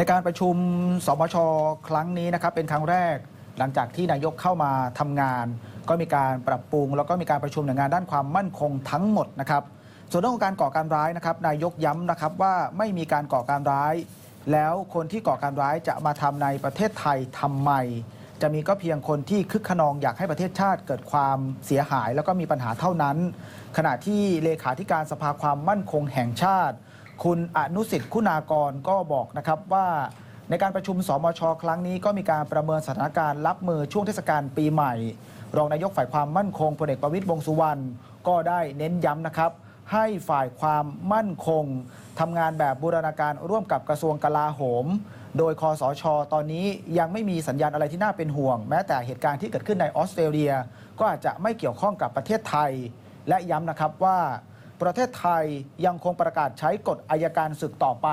ในการประชุมสมชครั้งนี้นะครับเป็นครั้งแรกหลังจากที่นายกเข้ามาทำงาน ก็มีการปรับปรุง แล้วก็มีการประชุมหน่วยงานด้านความมั่นคงทั้งหมดนะครับส่วนเรื่องของการก่อการร้ายนะครับนายกย้ำนะครับว่าไม่มีการก่อการร้าย แล้วคนที่ก่อการร้ายจะมาทำในประเทศไทยทำไม จะมีก็เพียงคนที่คึกขนองอยากให้ประเทศชาติเกิดความเสียหาย แล้วก็มีปัญหาเท่านั้น ขณะที่เลขาธิการสภาความมั่นคงแห่งชาติ คุณอนุสิทธิ์คุณากรก็บอกนะครับว่าในการประชุมสมช ครั้งนี้ก็มีการประเมินสถานการณ์รับมือช่วงเทศกาลปีใหม่ รองนายกฝ่ายความมั่นคงพลเอกประวิตยวงสุวรรณก็ได้เน้นย้ำนะครับ ให้ฝ่ายความมั่นคงทำงานแบบบูรณาการร่วมกับกระทรวงกลาโหม โดยคอสช ตอนนี้ยังไม่มีสัญญาณอะไรที่น่าเป็นห่วง แม้แต่เหตุการณ์ที่เกิดขึ้นในออสเตรเลีย ก็อาจจะไม่เกี่ยวข้องกับประเทศไทย และย้ำนะครับว่า ประเทศไทยยังคงประกาศใช้กฎอายการศึกต่อไป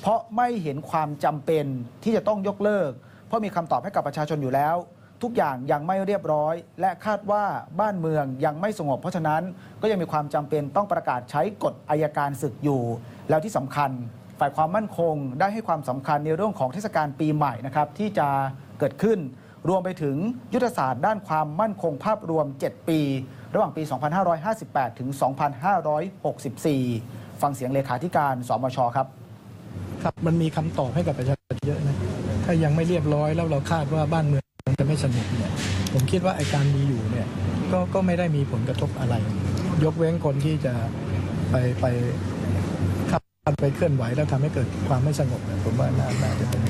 เพราะไม่เห็นความจำเป็นที่จะต้องยกเลิก เพราะมีคำตอบให้กับประชาชนอยู่แล้ว ทุกอย่างยังไม่เรียบร้อย และคาดว่าบ้านเมืองยังไม่สงบ เพราะฉะนั้นก็ยังมีความจำเป็นต้องประกาศใช้กฎอายการศึกอยู่ แล้วที่สำคัญฝ่ายความมั่นคงได้ให้ความสำคัญในเรื่องของเทศกาลปีใหม่นะครับที่จะเกิดขึ้น รวมไปถึงยุทธศาสตร์ด้านความมั่นคงภาพรวม 7 ปี ระหว่างปี 2558 ถึง 2564 ฟังเสียงเลขาธิการสมชครับ ครับมันมีคำตอบให้กับประชาชนเยอะนะ ถ้ายังไม่เรียบร้อยแล้วเราคาดว่าบ้านเมืองจะไม่สงบเนี่ย ผมคิดว่าไอการมีอยู่เนี่ยก็ก็ไม่ได้มีผลกระทบอะไร ยกเว้นคนที่จะไปไปขับไปเคลื่อนไหวแล้วทำให้เกิดความไม่สงบผมว่าน่าจะเป็น